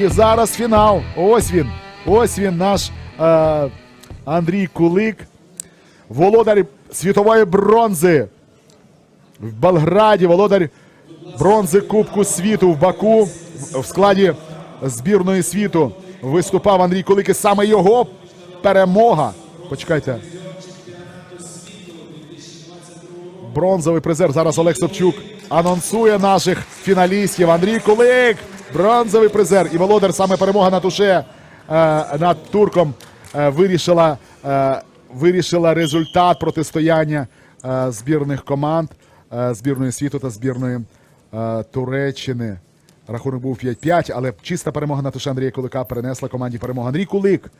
І зараз фінал. Ось він. Ось він, наш е, Андрій Кулик. Володар світової бронзи. В Белграді володар бронзи Кубку світу в Баку в складі збірної світу виступав Андрій Кулик. І саме його перемога. Почекайте. Бронзовий призер. Зараз Олег Собчук анонсує наших фіналістів. Андрій Кулик, бронзовий призер. І володар саме перемога на туше е, над турком е, вирішила, е, вирішила результат протистояння збірних команд збірної світу та збірної Туреччини. Рахунок був 5-5, але чиста перемога на туше Андрія Кулика перенесла команді перемогу. Андрій Кулик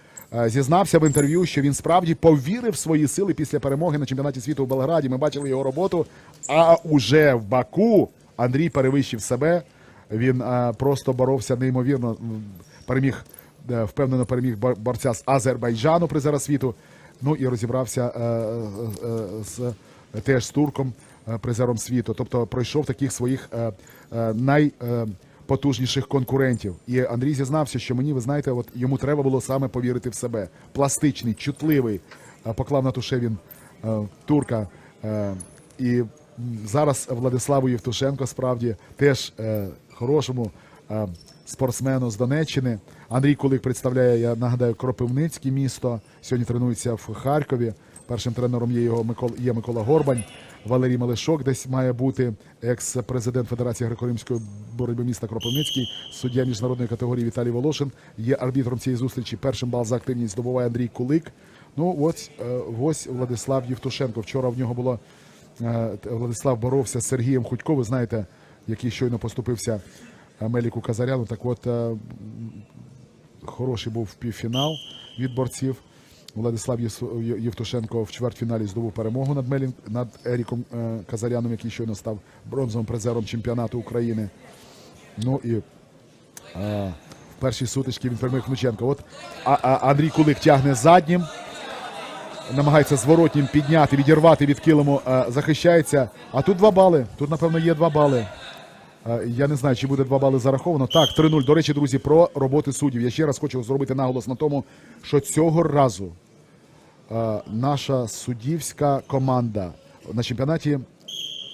зізнався в інтерв'ю, що він справді повірив свої сили після перемоги на чемпіонаті світу в Белграді. Ми бачили його роботу. А уже в Баку Андрій перевищив себе. Він е, просто боровся неймовірно. Переміг е, впевнено переміг бор- борця з Азербайджану призера світу. Ну і розібрався е, з теж з турком, призером світу. Тобто пройшов таких своїх е, найпотужніших конкурентів. І Андрій зізнався, що мені, ви знаєте, от йому треба було саме повірити в себе. Пластичний, чутливий. Поклав на туше він е, турка. Е, І зараз Владиславу Євтушенко справді теж е, хорошому е, спортсмену з Донеччини. Андрій Кулик представляє, я нагадаю, Кропивницьке місто. Сьогодні тренується в Харкові. Першим тренером є його Микола, є Микола Горбань. Валерій Малишок десь має бути екс-президент Федерації греко-римської боротьби міста Кропивницький, суддя міжнародної категорії Віталій Волошин. Є арбітром цієї зустрічі. Першим бал за активність здобуває Андрій Кулик. Ну ось е, ось Владислав Євтушенко. Вчора в нього було е, Владислав боровся з Сергієм Худько. Ви знаєте, який щойно поступився Меліку Казаряну. Так от е, хороший був півфінал від борців. Владислав Євтушенко в чвертьфіналі здобув перемогу над Мелін над Еріком е, Казаряном, який щойно став бронзовим призером чемпіонату України. Ну і е, в першій сутичці він переміг Внученко. От а, а Андрій Кулик тягне заднім, намагається зворотнім підняти, відірвати від килиму, захищається. А тут два бали. Тут, напевно, є два бали. Е, Я не знаю, чи буде два бали зараховано. Так, 3-0. До речі, друзі, про роботи суддів. Я ще раз хочу зробити наголос на тому, що цього разу е, наша суддівська команда на чемпіонаті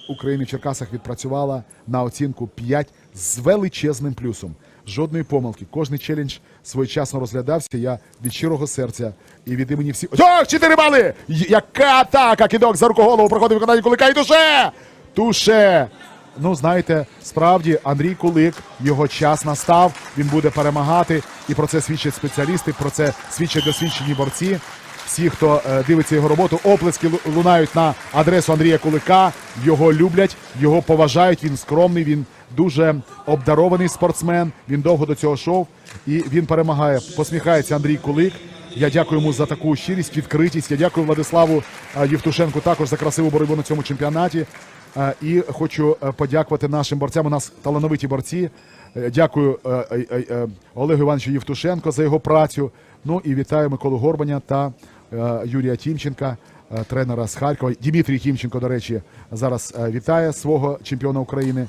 України в Черкасах відпрацювала на оцінку 5 з величезним плюсом. Жодної помилки. Кожний челендж своєчасно розглядався. Я від щирого серця і від імені всіх. Ох, 4 бали! Яка атака! Кидок за рукоголову проходить виконання Кулика і туше! Туше! Ну, знаєте, справді Андрій Кулик, його час настав, він буде перемагати. І про це свідчать спеціалісти, про це свідчать досвідчені борці. Всі, хто е, дивиться його роботу, оплески лунають на адресу Андрія Кулика. Його люблять, його поважають. Він скромний, він дуже обдарований спортсмен. Він довго до цього йшов і він перемагає. Посміхається Андрій Кулик. Я дякую йому за таку щирість, відкритість. Я дякую Владиславу е, Євтушенку також за красиву боротьбу на цьому чемпіонаті. І хочу е, подякувати нашим борцям. У нас талановиті борці. Е, Дякую е, Олегу Івановичу Євтушенко за його працю. Ну і вітаю Миколу Горбаня та Юрія Тімченка, тренера з Харкова. Дмитрій Тімченко, до речі, зараз вітає свого чемпіона України.